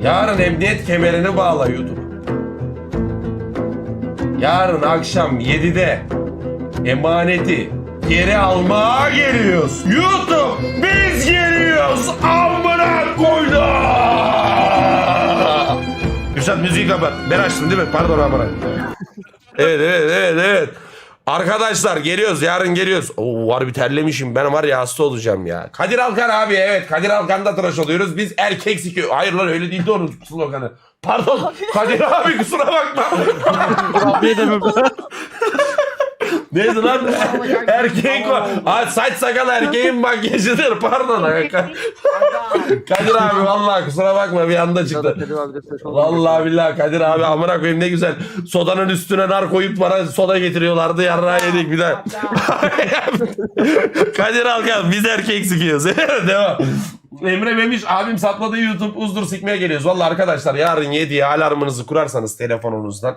Yarın emniyet kemerini bağla YouTube. Yarın akşam 7'de emaneti geri almaya geliyoruz. YouTube biz geliyoruz. Amına koydum. Güzel müziği kapat. Ben açtım değil mi? Pardon amına. Evet evet evet evet. Arkadaşlar geliyoruz yarın geliyoruz. Oo var bir terlemişim ben var ya hasta olacağım ya. Kadir Alkan abi evet Kadir Alkan'da tıraş oluyoruz. Biz erkek sikiyor. Hayır lan öyle değildi onun sloganı. Pardon Kadir abi kusura bakma. Abiye de mi? Neydi lan? Erkek var. Aa, saç sakal erkeğin makyajıdır. Pardon. Kadir abi vallahi kusura bakma bir anda çıktı. Vallahi billahi Kadir abi amına koyayım ne güzel. Sodanın üstüne nar koyup bana soda getiriyorlardı. Yarrağı yedik bir daha. Kadir Alkan biz erkek sikiyoruz. Devam. Emre Memiş abim sapladığı YouTube uzdur sikmeye geliyoruz. Vallahi arkadaşlar yarın 7'ye alarmınızı kurarsanız telefonunuzdan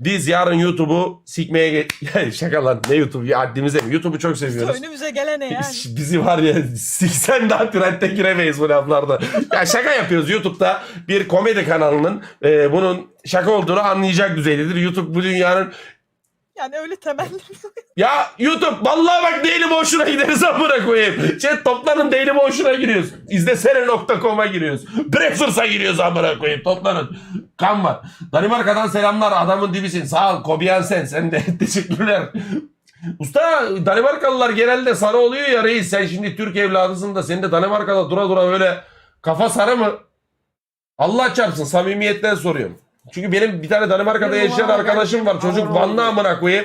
biz yarın YouTube'u sikmeye ge- Şaka lan ne YouTube ya haddimize mi? YouTube'u çok seviyoruz. Önümüze gelene yani. Bizi var ya 80 daha trendte giremeyiz bu laflarda. Ya şaka yapıyoruz YouTube'da bir komedi kanalının e, bunun şaka olduğunu anlayacak düzeydedir. YouTube bu dünyanın Yani öyle temelli. ya YouTube vallahi bak Daily Motion'a gideriz amına koyayım. Şey toplanın Daily Motion'a giriyoruz. İzlesene.com'a giriyoruz. Breakfast'a giriyoruz amına koyayım. Toplanın. Kan var. Danimarka'dan selamlar. Adamın dibisin. Sağ ol. Kobiyan sen. Sen de teşekkürler. Usta Danimarkalılar genelde sarı oluyor ya reis. Sen şimdi Türk evladısın da senin de Danimarka'da dura dura böyle kafa sarı mı? Allah çarpsın samimiyetten soruyorum. Çünkü benim bir tane Danimarka'da yaşayan arkadaşım var. Çocuk Van'la amına koyayım.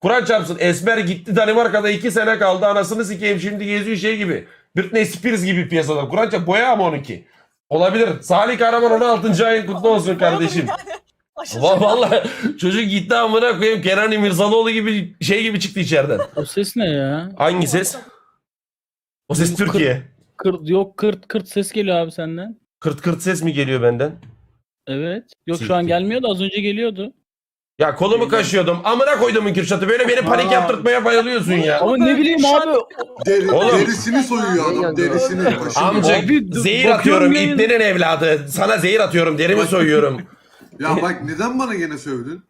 Kur'an çarpsın. Esmer gitti Danimarka'da iki sene kaldı. Anasını sikeyim şimdi geziyor şey gibi. Britney Spears gibi piyasada. Kur'an çarpsın. Boya ama onunki. Olabilir. Salih Kahraman 16. ayın kutlu olsun kardeşim. Va- Vallahi çocuk gitti amına koyayım Kenan İmirzalıoğlu gibi şey gibi çıktı içeriden. O ses ne ya? Hangi ses? O ses Türkiye. Kırt, yok kırt kırt ses geliyor abi senden. Kırt kırt ses mi geliyor benden? Evet. Yok şu an gelmiyor da az önce geliyordu. Ya kolumu kaşıyordum. Amına koydum Kürşat'ı. Böyle beni panik yaptırtmaya bayılıyorsun ya. Ama ne bileyim abi. Deri, Oğlum. derisini soyuyor adam derisini. Abi, dur, zehir bakıyorum atıyorum. yayın- İplerin evladı. Sana zehir atıyorum. Derimi soyuyorum. Ya bak neden bana gene sövdün?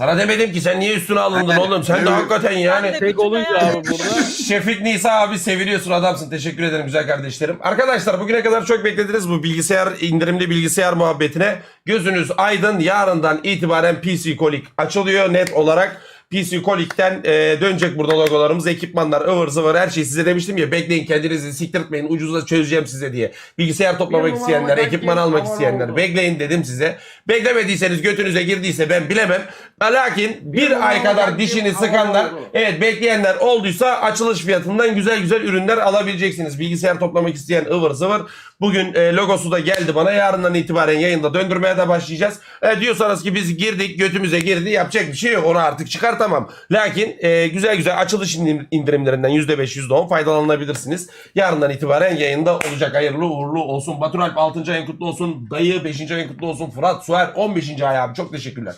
Sana demedim ki sen niye üstüne alındın oğlum? Sen de Evet. hakikaten yani. Tek olunca abi burada. Şefik Nisa abi seviliyorsun adamsın. Teşekkür ederim güzel kardeşlerim. Arkadaşlar bugüne kadar çok beklediniz bu bilgisayar indirimli bilgisayar muhabbetine. Gözünüz aydın. Yarından itibaren PC Kolik açılıyor net olarak. PC Kolik'ten e, dönecek burada logolarımız, ekipmanlar, ıvır zıvır her şey size demiştim ya bekleyin kendinizi siktirtmeyin ucuza çözeceğim size diye. Bilgisayar toplamak isteyenler, ekipman almak isteyenler bekleyin dedim size. Beklemediyseniz götünüze girdiyse ben bilemem. Lakin bir ay kadar dişini sıkanlar evet bekleyenler olduysa açılış fiyatından güzel güzel ürünler alabileceksiniz. Bilgisayar toplamak isteyen ıvır zıvır. Bugün e, logosu da geldi bana. Yarından itibaren yayında döndürmeye de başlayacağız. E, diyorsanız ki biz girdik götümüze girdi yapacak bir şey yok. Onu artık çıkartamam. Lakin e, güzel güzel açılış indirimlerinden %5 %10 faydalanabilirsiniz. Yarından itibaren yayında olacak. Hayırlı uğurlu olsun. Batur Alp 6. ayın kutlu olsun. Dayı 5. ayın kutlu olsun. Fırat Suer 15. ay abi. Çok teşekkürler.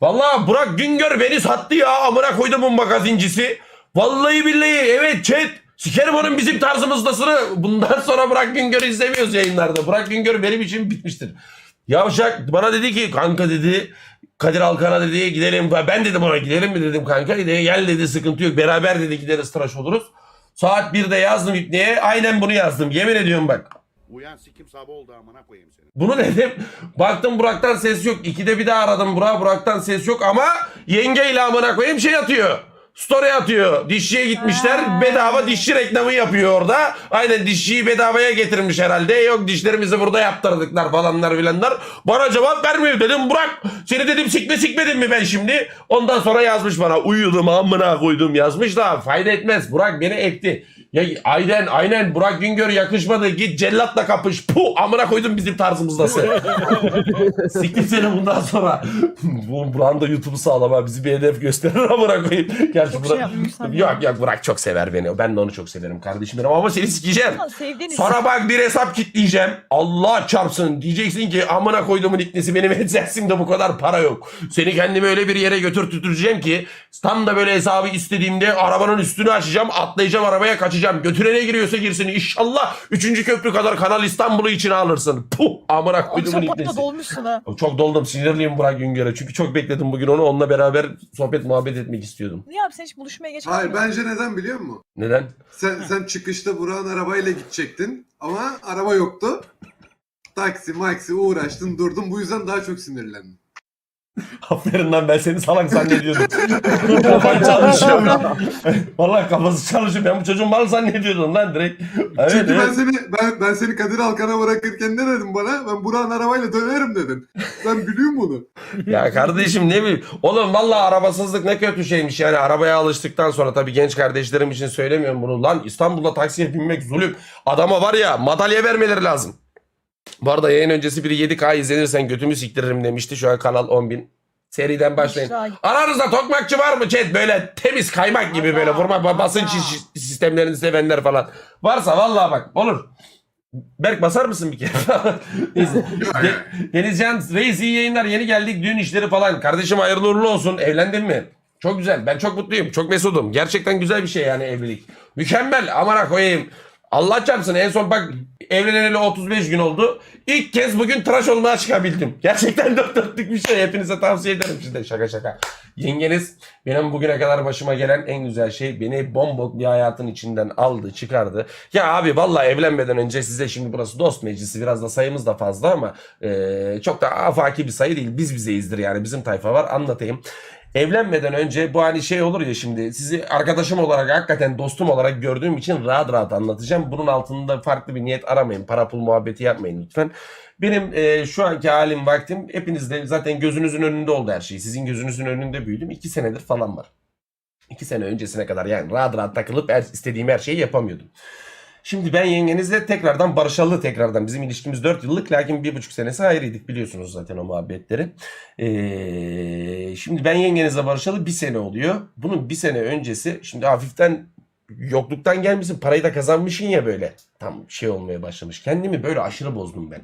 Vallahi Burak Güngör beni sattı ya. Amına koydumun magazincisi. Vallahi billahi evet chat. Sikerim onun bizim tarzımızdasını. Bundan sonra Burak Güngör'ü izlemiyoruz yayınlarda. Burak Güngör benim için bitmiştir. Yavşak bana dedi ki kanka dedi Kadir Alkan'a dedi gidelim. Ben dedim ona gidelim mi dedim kanka. Dedi, gel dedi sıkıntı yok. Beraber dedi gideriz tıraş oluruz. Saat 1'de yazdım İpne'ye. Aynen bunu yazdım. Yemin ediyorum bak. Uyan sikim sabah oldu amına koyayım seni. Bunu dedim. Baktım Burak'tan ses yok. İkide bir daha aradım Burak. Burak'tan ses yok ama yenge ile amına koyayım şey atıyor. Story atıyor. Dişçiye gitmişler. Bedava dişçi reklamı yapıyor orada. Aynen dişçiyi bedavaya getirmiş herhalde. Yok dişlerimizi burada yaptırdıklar falanlar filanlar. Bana cevap vermiyor dedim. Burak seni dedim sikme sikmedim mi ben şimdi? Ondan sonra yazmış bana. Uyudum amına koydum yazmış da fayda etmez. Burak beni ekti. Ya aynen aynen Burak Güngör yakışmadı. Git cellatla kapış. Puh amına koydum bizim tarzımızdasın. Siktir seni bundan sonra. Bu Burak'ın da YouTube'u sağlam ha. Bizi bir hedef gösterir amına koyayım. Gerçi Çok Burak... şey yok yok Burak çok sever beni. Ben de onu çok severim kardeşim benim. Ama seni sikeceğim. Sevdiğiniz Sonra bak bir hesap kitleyeceğim. Allah çarpsın. Diyeceksin ki amına koyduğumun iknesi benim adsense'imde bu kadar para yok. Seni kendimi öyle bir yere götür tutturacağım ki tam da böyle hesabı istediğimde arabanın üstünü açacağım atlayacağım arabaya kaçacağım. Açacağım. Götürene giriyorsa girsin. İnşallah 3. köprü kadar Kanal İstanbul'u içine alırsın. Puh amına koyduğumun ibnesi. dolmuşsun ha. Çok doldum sinirliyim Burak Güngör'e. Çünkü çok bekledim bugün onu. Onunla beraber sohbet muhabbet etmek istiyordum. Niye abi sen hiç buluşmaya geç Hayır bence neden biliyor musun? Neden? Sen sen çıkışta Burak'ın arabayla gidecektin ama araba yoktu. Taksi maksi uğraştın durdun bu yüzden daha çok sinirlendin. Aferin lan ben seni salak zannediyordum. Kafan çalışıyor. Vallahi kafası çalışıyor. Ben bu çocuğun mal zannediyordum lan direkt. Evet, Çünkü ben evet. seni ben, ben seni Kadir Alkan'a bırakırken ne dedim bana? Ben Burak'ın arabayla dönerim dedin. Ben biliyorum bunu. Ya kardeşim ne bileyim. Oğlum vallahi arabasızlık ne kötü şeymiş yani. Arabaya alıştıktan sonra tabii genç kardeşlerim için söylemiyorum bunu. Lan İstanbul'da taksiye binmek zulüm. Adama var ya madalya vermeleri lazım. Bu arada yayın öncesi biri 7K izlenirsen götümü siktiririm demişti. Şu an kanal 10.000. Seriden başlayın. Aranızda tokmakçı var mı chat? Böyle temiz kaymak gibi böyle vurma basınç sistemlerini sevenler falan. Varsa vallahi bak olur. Berk basar mısın bir kere? Neyse. De- Denizcan Reis iyi yayınlar yeni geldik düğün işleri falan. Kardeşim hayırlı uğurlu olsun evlendin mi? Çok güzel ben çok mutluyum çok mesudum. Gerçekten güzel bir şey yani evlilik. Mükemmel amına koyayım. Allah çarpsın en son bak evleneli 35 gün oldu. İlk kez bugün tıraş olmaya çıkabildim. Gerçekten dört dörtlük bir şey. Hepinize tavsiye ederim şimdi şaka şaka. Yengeniz benim bugüne kadar başıma gelen en güzel şey beni bombok bir hayatın içinden aldı çıkardı. Ya abi vallahi evlenmeden önce size şimdi burası dost meclisi biraz da sayımız da fazla ama eee, çok da afaki bir sayı değil. Biz bizeyizdir yani bizim tayfa var anlatayım. Evlenmeden önce bu hani şey olur ya şimdi sizi arkadaşım olarak hakikaten dostum olarak gördüğüm için rahat rahat anlatacağım. Bunun altında farklı bir niyet aramayın. Para pul muhabbeti yapmayın lütfen. Benim e, şu anki halim vaktim hepinizde zaten gözünüzün önünde oldu her şey. Sizin gözünüzün önünde büyüdüm. iki senedir falan var. İki sene öncesine kadar yani rahat rahat takılıp her, istediğim her şeyi yapamıyordum. Şimdi ben yengenizle tekrardan barışalı tekrardan. Bizim ilişkimiz 4 yıllık lakin bir buçuk senesi ayrıydık biliyorsunuz zaten o muhabbetleri. Ee, şimdi ben yengenizle barışalı bir sene oluyor. Bunun bir sene öncesi şimdi hafiften yokluktan gelmişsin parayı da kazanmışsın ya böyle. Tam şey olmaya başlamış. Kendimi böyle aşırı bozdum ben.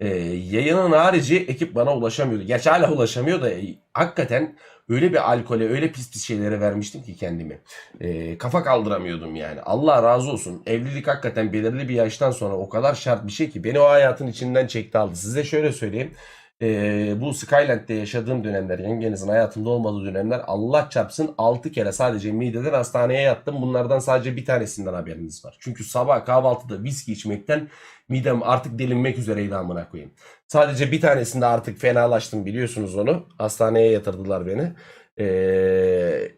Ee, yayının harici ekip bana ulaşamıyordu. Gerçi hala ulaşamıyor da e, hakikaten öyle bir alkole öyle pis pis şeylere vermiştim ki kendimi. Ee, kafa kaldıramıyordum yani. Allah razı olsun. Evlilik hakikaten belirli bir yaştan sonra o kadar şart bir şey ki beni o hayatın içinden çekti aldı. Size şöyle söyleyeyim. Ee, bu Skyland'de yaşadığım dönemler, yengenizin hayatımda olmadığı dönemler Allah çarpsın 6 kere sadece mideden hastaneye yattım. Bunlardan sadece bir tanesinden haberiniz var. Çünkü sabah kahvaltıda viski içmekten midem artık delinmek üzereydi amına koyayım. Sadece bir tanesinde artık fenalaştım biliyorsunuz onu. Hastaneye yatırdılar beni. Ee,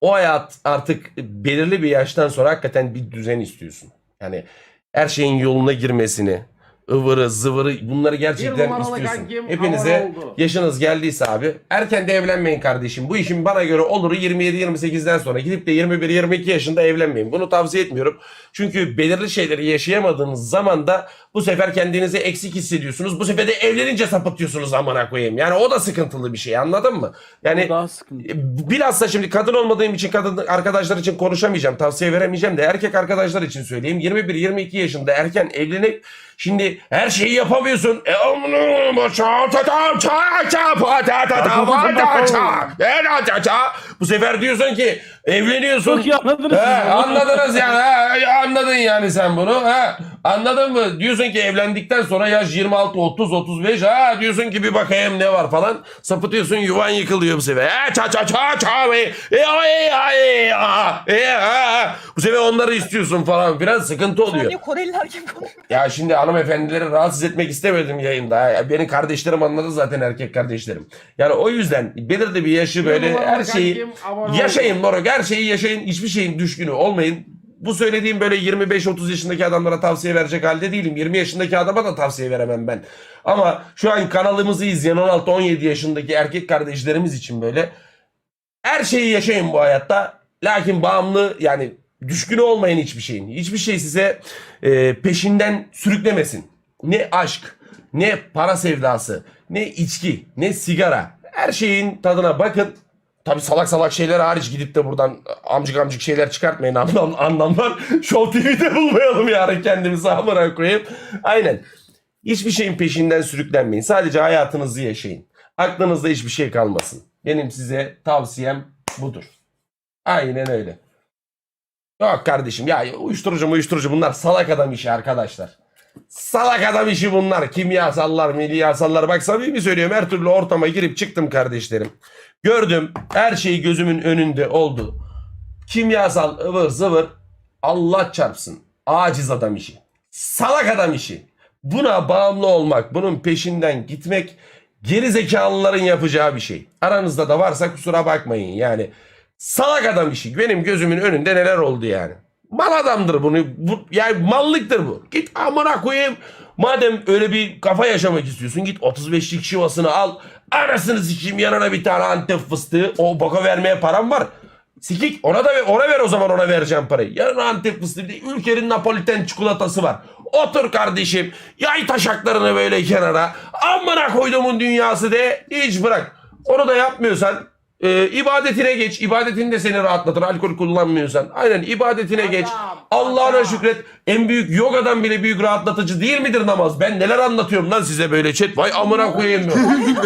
o hayat artık belirli bir yaştan sonra hakikaten bir düzen istiyorsun. Yani her şeyin yoluna girmesini, ıvırı, zıvırı bunları gerçekten istiyorsun. Hepinize yaşınız geldiyse abi erken de evlenmeyin kardeşim. Bu işin bana göre oluru 27-28'den sonra gidip de 21-22 yaşında evlenmeyin. Bunu tavsiye etmiyorum. Çünkü belirli şeyleri yaşayamadığınız zaman da bu sefer kendinizi eksik hissediyorsunuz. Bu sefer de evlenince sapıtıyorsunuz amına koyayım. Yani o da sıkıntılı bir şey anladın mı? Yani O daha sıkıntı. e, Bilhassa şimdi kadın olmadığım için kadın arkadaşlar için konuşamayacağım. Tavsiye veremeyeceğim de erkek arkadaşlar için söyleyeyim. 21-22 yaşında erken evlenip şimdi her şeyi yapamıyorsun. E, amına ça- ta- ta- ta- ta- ta- ta- ta- ça. Bu sefer diyorsun ki evleniyorsun. Çok iyi anladınız. He, anladınız yani. He, anladın yani sen bunu. He. Anladın mı? Diyorsun ki evlendikten sonra yaş 26, 30, 35. Ha diyorsun ki bir bakayım ne var falan. Sapıtıyorsun yuvan yıkılıyor bu sefer. He, ça ça ça ça. E, e, e, e, a, e, a. Bu sefer onları istiyorsun falan. Biraz sıkıntı oluyor. niye Koreliler gibi konuşuyorsun? Ya şimdi hanımefendileri rahatsız etmek istemedim yayında. Ya benim kardeşlerim anladı zaten erkek kardeşlerim. Yani o yüzden belirli bir yaşı böyle her şeyi yaşayın moruk her şeyi yaşayın. Hiçbir şeyin düşkünü olmayın. Bu söylediğim böyle 25-30 yaşındaki adamlara tavsiye verecek halde değilim. 20 yaşındaki adama da tavsiye veremem ben. Ama şu an kanalımızı izleyen 16-17 yaşındaki erkek kardeşlerimiz için böyle her şeyi yaşayın bu hayatta. Lakin bağımlı yani düşkün olmayın hiçbir şeyin. Hiçbir şey size e, peşinden sürüklemesin. Ne aşk, ne para sevdası, ne içki, ne sigara. Her şeyin tadına bakın. Tabi salak salak şeyler hariç gidip de buradan amcık amcık şeyler çıkartmayın anlam, anlamlar. Show TV'de bulmayalım yarın kendimizi amına koyayım. Aynen. Hiçbir şeyin peşinden sürüklenmeyin. Sadece hayatınızı yaşayın. Aklınızda hiçbir şey kalmasın. Benim size tavsiyem budur. Aynen öyle. Yok kardeşim ya uyuşturucu uyuşturucu bunlar salak adam işi arkadaşlar. Salak adam işi bunlar. Kimyasallar, milyasallar. Bak samimi söylüyorum her türlü ortama girip çıktım kardeşlerim. Gördüm her şey gözümün önünde oldu. Kimyasal ıvır zıvır Allah çarpsın. Aciz adam işi. Salak adam işi. Buna bağımlı olmak, bunun peşinden gitmek geri zekalıların yapacağı bir şey. Aranızda da varsa kusura bakmayın yani. Salak adam işi. Benim gözümün önünde neler oldu yani. Mal adamdır bunu. Bu, yani mallıktır bu. Git amına koyayım. Madem öyle bir kafa yaşamak istiyorsun git 35'lik şivasını al. Anasını sikeyim yanına bir tane antep fıstığı. O boka vermeye param var. Sikik ona da ver, ona ver o zaman ona vereceğim parayı. Yarın Antep fıstığı bir ülkenin Napoliten çikolatası var. Otur kardeşim. Yay taşaklarını böyle kenara. Amına koyduğumun dünyası de hiç bırak. Onu da yapmıyorsan e, ibadetine geç. İbadetin de seni rahatlatır. Alkol kullanmıyorsan. Aynen ibadetine geç. Allah'ına şükret. En büyük yogadan bile büyük rahatlatıcı değil midir namaz? Ben neler anlatıyorum lan size böyle chat. Vay amına koyayım ya.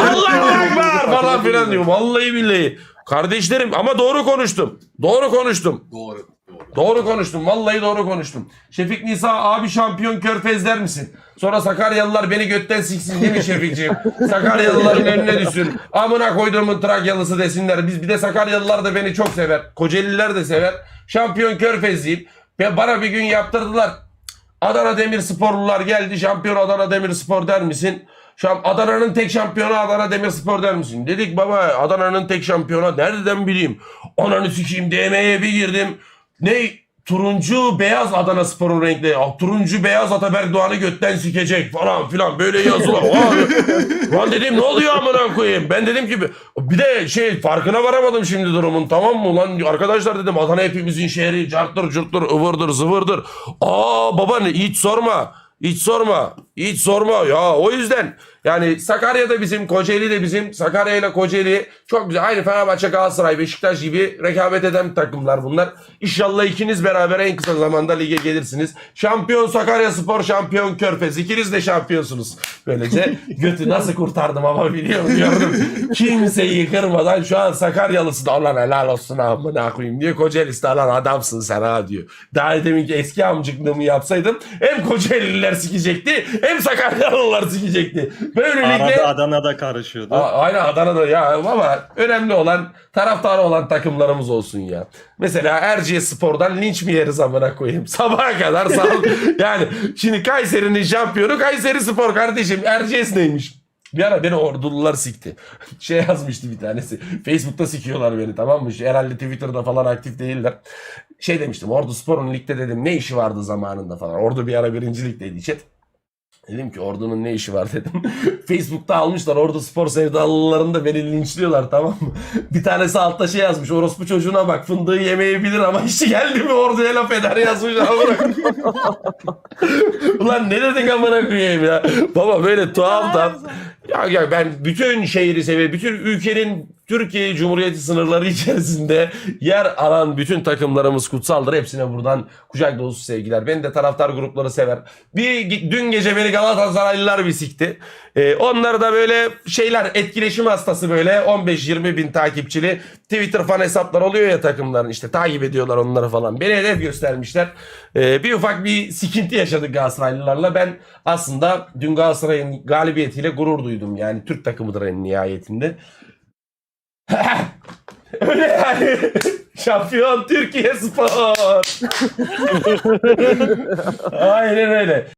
Allahu Ekber falan filan diyorum. Vallahi billahi. Kardeşlerim ama doğru konuştum. Doğru konuştum. Doğru. Doğru. Konuştum. Vallahi doğru konuştum. Şefik Nisa abi şampiyon körfez der misin? Sonra Sakaryalılar beni götten siksin değil mi Şefikciğim? Sakaryalıların önüne düşsün. Amına koyduğumun Trakyalısı desinler. Biz bir de Sakaryalılar da beni çok sever. Kocaeliler de sever. Şampiyon körfezliyim. Ve bana bir gün yaptırdılar. Adana Demirsporlular geldi. Şampiyon Adana Demirspor der misin? Şam Adana'nın tek şampiyonu Adana Demirspor der misin? Dedik baba Adana'nın tek şampiyonu nereden bileyim? Ananı sikeyim DM'ye bir girdim. Ne? Turuncu beyaz Adana Spor'un renkleri. Ah, Turuncu beyaz Ataberk Doğan'ı götten sikecek falan filan böyle yazılar. Lan dedim ne oluyor amına koyayım? Ben dedim ki bir de şey farkına varamadım şimdi durumun tamam mı? Lan arkadaşlar dedim Adana hepimizin şehri. Carttır curttur ıvırdır zıvırdır. Aa baba ne hiç sorma. Hiç sorma. Hiç sorma. Ya o yüzden yani Sakarya da bizim, Kocaeli de bizim. Sakarya ile Kocaeli çok güzel. Aynı Fenerbahçe, Galatasaray, Beşiktaş gibi rekabet eden takımlar bunlar. İnşallah ikiniz beraber en kısa zamanda lige gelirsiniz. Şampiyon Sakarya Spor, şampiyon Körfez. İkiniz de şampiyonsunuz. Böylece götü nasıl kurtardım ama biliyorum gördüm. Kimseyi kırmadan şu an Sakaryalısı da lan helal olsun amına koyayım diyor. Kocaeli'si de lan adamsın sen ha diyor. Daha demin ki eski amcıklığımı yapsaydım hem Kocaeliler sikecekti hem Sakaryalılar sikecekti. Böylelikle... Arada Adana'da karışıyordu. A- Aynen Adana'da ya ama önemli olan taraftarı olan takımlarımız olsun ya. Mesela Erciyes Spor'dan linç mi yeriz amına koyayım? Sabaha kadar sağ Yani şimdi Kayseri'nin şampiyonu Kayseri Spor kardeşim. Erciyes neymiş? Bir ara beni ordulular sikti. Şey yazmıştı bir tanesi. Facebook'ta sikiyorlar beni tamam mı? Herhalde Twitter'da falan aktif değiller. Şey demiştim Ordu Spor'un ligde dedim ne işi vardı zamanında falan. Ordu bir ara birinci ligdeydi chat. Dedim ki ordunun ne işi var dedim. Facebook'ta almışlar ordu spor sevdalılarını da beni linçliyorlar tamam mı? Bir tanesi altta şey yazmış orospu çocuğuna bak fındığı yemeyebilir ama işi geldi mi orduya laf eder yazmış. Ulan ne dedik amına koyayım ya. Baba böyle tuhaf tuhaf. Ya, ya ben bütün şehri seviyorum. Bütün ülkenin Türkiye Cumhuriyeti sınırları içerisinde yer alan bütün takımlarımız kutsaldır. Hepsine buradan kucak dolusu sevgiler. Beni de taraftar grupları sever. Bir dün gece beni Galatasaraylılar bir sikti. Ee, onlar da böyle şeyler etkileşim hastası böyle 15-20 bin takipçili Twitter fan hesaplar oluyor ya takımların işte takip ediyorlar onları falan. Beni hedef göstermişler. Ee, bir ufak bir sikinti yaşadık Galatasaraylılarla. Ben aslında dün Galatasaray'ın galibiyetiyle gurur duydum. Yani Türk takımıdır en nihayetinde. Öyle yani. Şampiyon Türkiye Spor. Aynen öyle.